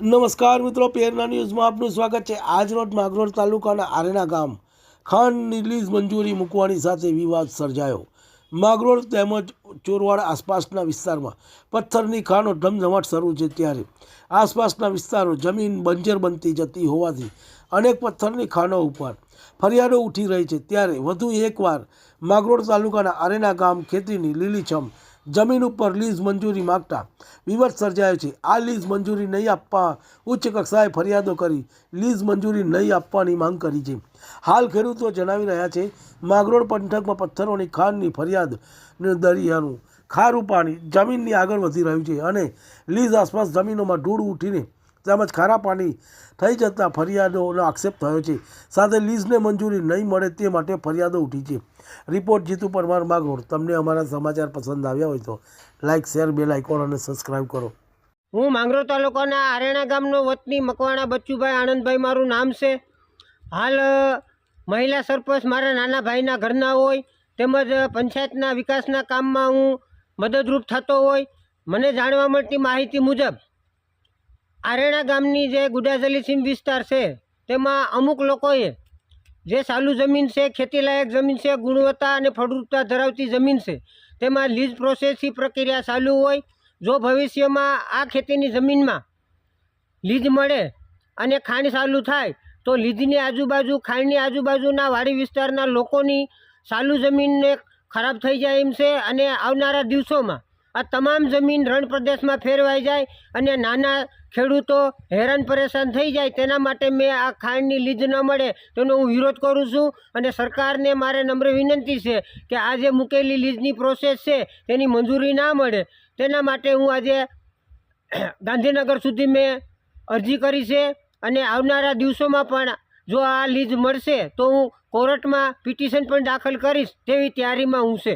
નમસ્કાર મિત્રો પેરના ન્યૂઝમાં આપનું સ્વાગત છે. આજ રોજ માગરોળ તાલુકાના આરેના ગામ ખાંડની લીઝ મંજૂરી મૂકવાની સાથે વિવાદ સર્જાયો. માગરોળ તેમજ ચોરવાડ આસપાસના વિસ્તારમાં પથ્થરની ખાણો ધમધમાટ શરૂ છે ત્યારે આસપાસના વિસ્તારો જમીન બંજર બનતી જતી હોવાથી અનેક પથ્થરની ખાણો ઉપર ફરિયાદો ઉઠી રહી છે. ત્યારે વધુ એકવાર માગરોળ તાલુકાના આરેના ગામ ખેતીની લીલીછમ જમીન ઉપર લીઝ મંજૂરી માગતા વિવાદ સર્જાયો છે. આ લીઝ મંજૂરી નહીં આપવા ઉચ્ચ કક્ષાએ ફરિયાદો કરી. લીઝ મંજૂરી નહીં આપવાની માંગ કરી છે. હાલ ખેડૂતો જણાવી રહ્યા છે, માગરોળ પંથકમાં પથ્થરોની ખાણની ફરિયાદ દરિયાનું ખારું પાણી જમીનની આગળ વધી રહ્યું છે અને લીઝ આસપાસ જમીનોમાં ધૂળ ઉઠીને તેમજ ખારા પાણી થઈ જતાં ફરિયાદોનો આક્ષેપ થયો છે. સાથે લીઝને મંજૂરી નહીં મળે તે માટે ફરિયાદો ઉઠી છે. રિપોર્ટ જીતુ પરમાર માગોર. તમને અમારા સમાચાર પસંદ આવ્યા હોય તો લાઇક શેર, બેલ આઇકોન અને સબસ્ક્રાઇબ કરો. હું માંગરો તાલુકાના આરેણા ગામનો વતની મકવાણા બચ્ચુભાઈ આનંદભાઈ મારું નામ છે. હાલ મહિલા સરપંચ મારા નાના ભાઈના ઘરના હોય તેમજ પંચાયતના વિકાસના કામમાં હું મદદરૂપ થતો હોય. મને જાણવા મળતી માહિતી મુજબ આરેણા ગામની જે ગુડાજલી સીમ વિસ્તાર છે, તેમાં અમુક લોકોએ જે સાલુ જમીન છે, ખેતીલાયક જમીન છે, ગુણવત્તા અને ફળદ્રુપતા ધરાવતી જમીન છે, તેમાં લીઝ પ્રોસેસની પ્રક્રિયા ચાલુ હોય, જો ભવિષ્યમાં આ ખેતીની જમીનમાં લીઝ મળે અને ખાણ ચાલુ થાય, તો લીઝની આજુબાજુ ખાણની આજુબાજુના વાડી વિસ્તારના લોકોની સાલુ જમીનને ખરાબ થઈ જાય એમ છે અને આવનારા દિવસોમાં આ તમામ જમીન રણ પ્રદેશમાં ફેરવાઈ જાય અને નાના ખેડૂતો હેરાન પરેશાન થઈ જાય તેના માટે મેં આ ખાંડની લીજ ન મળે તેનો હું વિરોધ કરું છું અને સરકારને મારે નમ્ર વિનંતી છે કે આ જે મૂકેલી લીઝની પ્રોસેસ છે તેની મંજૂરી ના મળે. તેના માટે હું આજે ગાંધીનગર સુધી મેં અરજી કરી છે અને આવનારા દિવસોમાં પણ જો આ લીજ મળશે તો હું કોર્ટમાં પિટિશન પણ દાખલ કરીશ તેવી તૈયારીમાં હું છે.